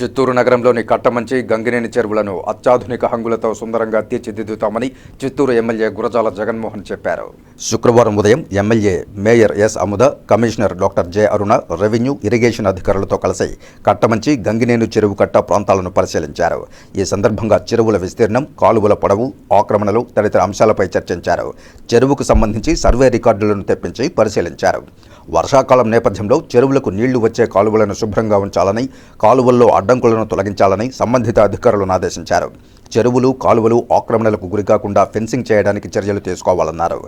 చిత్తూరు నగరంలోని కట్టమంచి గంగినేని చెరువులను అత్యాధునిక హంగులతో సుందరంగా తీర్చిదిద్దుతామని చిత్తూరు ఎమ్మెల్యే గురజాల జగన్మోహన్ చెప్పారు. శుక్రవారం ఉదయం MLA mayor S Amuda commissioner doctor J Aruna revenue irrigation అధికారులతో కలిసి కట్టమంచి గంగినేను చెరువు కట్ట ప్రాంతాలను పరిశీలించారు. ఈ సందర్భంగా చెరువుల విస్తీర్ణం కాలువల పొడవు ఆక్రమణలు తదితర అంశాలపై చర్చించారు. చెరువుకు సంబంధించి సర్వే రికార్డులను తెప్పించి పరిశీలించారు. వర్షాకాలం నేపథ్యంలో చెరువులకు నీళ్ళు వచ్చే కాలువలను శుభ్రంగా ఉంచాలని కాలువల్లో అడ్డంకులను తొలగించాలని సంబంధిత అధికారులను ఆదేశించారు. చెరువులు కాలువలు ఆక్రమణలకు గురికాకుండా ఫెన్సింగ్ చేయడానికి చర్యలు తీసుకోవాలన్నారు.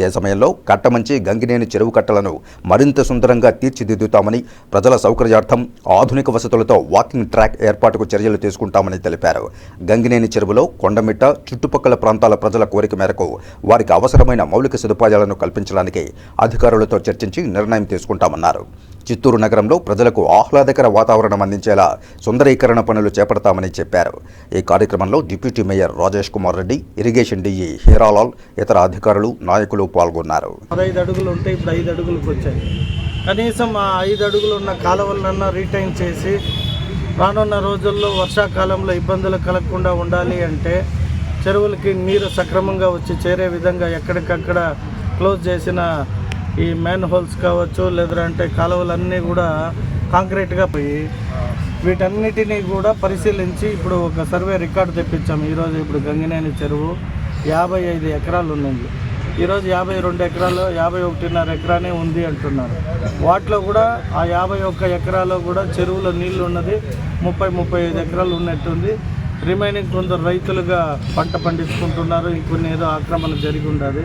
ఇదే సమయంలో కట్టమంచి గంగినేని చెరువు కట్టలను మరింత సుందరంగా తీర్చిదిద్దుతామని ప్రజల సౌకర్యార్థం ఆధునిక వసతులతో వాకింగ్ ట్రాక్ ఏర్పాటుకు చర్యలు తీసుకుంటామని తెలిపారు. గంగినేని చెరువులో కొండమిట్ట చుట్టుపక్కల ప్రాంతాల ప్రజల కోరిక మేరకు వారికి అవసరమైన మౌలిక సదుపాయాలను కల్పించడానికి అధికారులతో చర్చించి నిర్ణయం తీసుకుంటామన్నారు. చిత్తూరు నగరంలో ప్రజలకు ఆహ్లాదకర వాతావరణం అందించేలా సుందరీకరణ పనులు చేపడతామని చెప్పారు. ఈ కార్యక్రమంలో deputy mayor Rajesh Kumar Reddy irrigation DE Hiralal ఇతర అధికారులు నాయకులు పాల్గొన్నారు. పదహైదు అడుగులు ఉంటే ఇప్పుడు ఐదు అడుగులకు వచ్చాయి. కనీసం ఆ ఐదు అడుగులు ఉన్న కాలువలన్నా రీటైన్ చేసి రానున్న రోజుల్లో వర్షాకాలంలో ఇబ్బందులు కలగకుండా ఉండాలి అంటే చెరువులకి నీరు సక్రమంగా వచ్చి చేరే విధంగా ఎక్కడికక్కడ క్లోజ్ చేసిన ఈ మ్యాన్ హోల్స్ కావచ్చు లేదంటే కాలువలన్నీ కూడా కాంక్రీట్గా పోయి వీటన్నిటినీ కూడా పరిశీలించి ఇప్పుడు ఒక సర్వే రికార్డు తెప్పించాము. ఈరోజు ఇప్పుడు గంగినేని చెరువు యాభై ఐదు ఎకరాలు ఉన్నాయి ఈరోజు యాభై రెండు ఎకరాలు యాభై ఒకటిన్నర ఎకరానే ఉంది అంటున్నారు. వాటిలో కూడా ఆ యాభై ఒక్క ఎకరాలో కూడా చెరువులో నీళ్ళు ఉన్నది. ముప్పై ముప్పై ఐదు ఎకరాలు ఉన్నట్టుంది. రిమైనింగ్ కొందరు రైతులుగా పంట పండించుకుంటున్నారు. ఇంకొన్ని ఏదో ఆక్రమణ జరిగి ఉండాలి